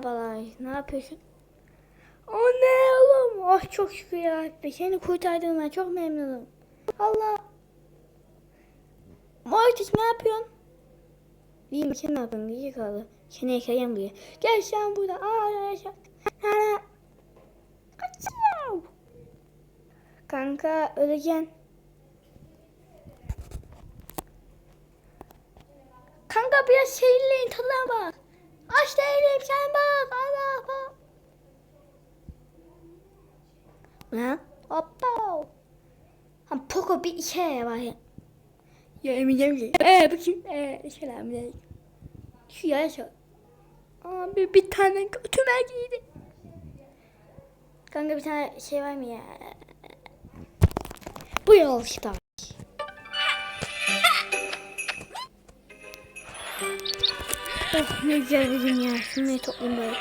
Merhabalar. Ne yapıyorsun? O ne oğlum? Oh çok şükür ya. Seni kurtardığıma çok memnunum. Allah. Mortis ne yapıyorsun? İyi mi? Sen ne yapıyorsun? İyi kaldı. Seni ekleyen buraya. Gel sen burada. Aa yaşa. Kaçıyor. Kanka öleceksin. Kanka biraz seyirleyin tadına bak. Aç değilim sen bak. Allah bak. Ne? Hoppa. Ha Poco bir işe var ya. Ya emin değilim. Eee bakayım. Eee selamünaleyküm. Şu yaşa. Abi bir tane götüme giydi. Kanka bir tane şey var mı ya? Bu yol işte. Oh ne güzel bir dünya. Şunları toplayayım böyle.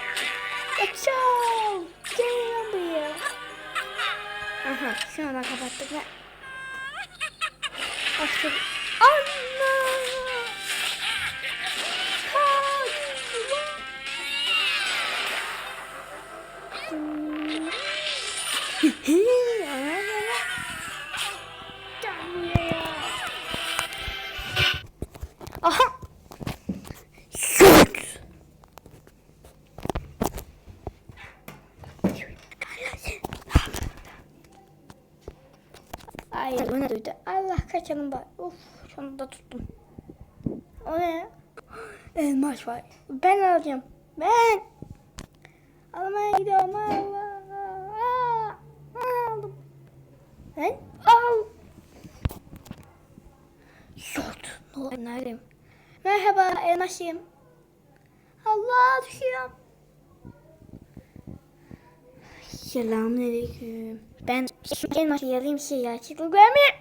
Açam. Gel lan buraya. Aha şunu da kapattık ve açtık. Ay bana duydu. Allah kaçalım bak. Of şunu da tuttum. O ne? Elmas var. Ben alacağım. Ben. Almaya gidiyorum. Allah. Aa, aldım. Ben al. Oldu? Neredeyim? Merhaba elmasıyım. Allah düşüyorum. Selamünaleyküm. Ben şu elması yalayım şey ya. Çıkıl görmüyor.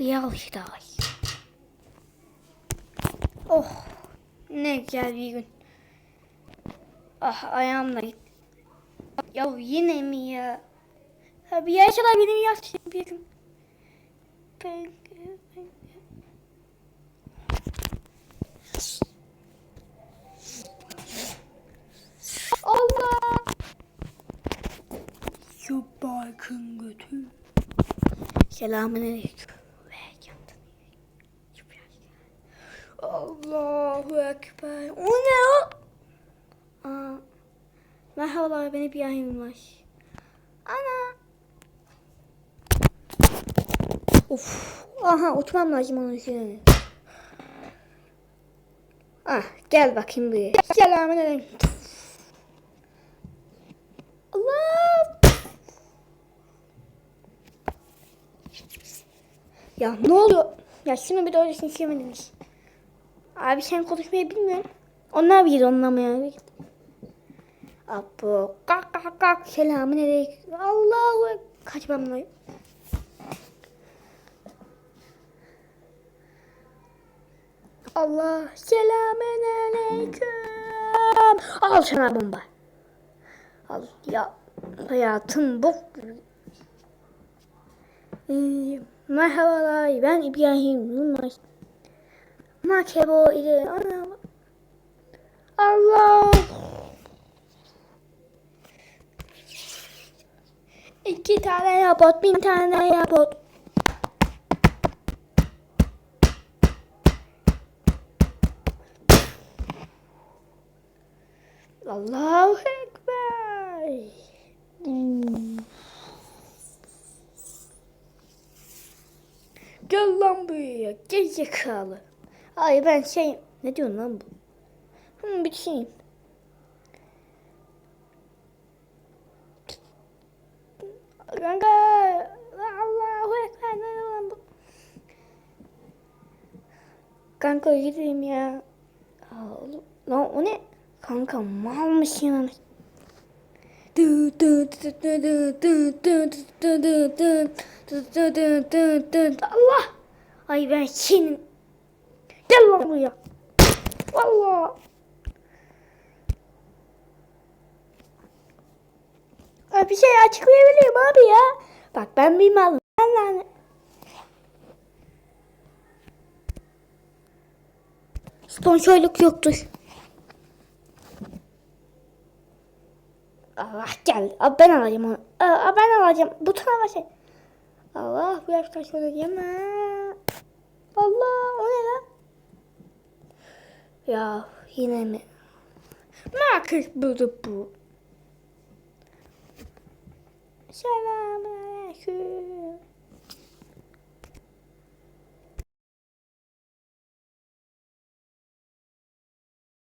Yal işte ay. Oh. Ne güzel bir gün. Ah ayağımla gitti. Ya yine mi ya? Ha bir yaşalar benim yaşım bir gün. Ben, Allah! Şu barkın götü. Selamünaleyküm. Allahu Ekber. O ne o? Aa, merhabalar ben İbrahim var. Ana. Of. Aha uçmam lazım onun için. Ah gel bakayım buraya. Selamünaleyküm. Allah. Ya ne oluyor? Ya şimdi bir de öylesini sevmediniz. Abi sen konuşmayı bilmiyorsun. Onlar bilir anlamaya. Apo kalk kalk kalk selamun aleyküm. Allahu. Kaçmam lazım. Allah selamun aleyküm. Al sana bomba. Al ya hayatım bu. Ee, merhabalar ben İbrahim Yılmaz. Makebo ile. Allah. İki tane yapot, bin tane yapot. Allahu ya gerizekalı. Hayır ben şey ne diyorsun lan bu? Hı, bitireyim. Kanka Allahu Ekber ne lan bu? Kanka gideyim ya. Aa, oğlum, lan o ne? Kanka mal mısın lan? Allah! Ay ben senin... Gel lan buraya. Valla. Abi bir şey açıklayabilirim abi ya. Bak ben bir malım. Ben yani. Sponsorluk yoktur. Allah geldi. Aa, ben alacağım onu. Aa, ben alacağım. Butona basayım. Allah bu yaş kaç yeme. Allah o ne lan? Ya yine mi? Marcus buldu bu. Selamünaleyküm.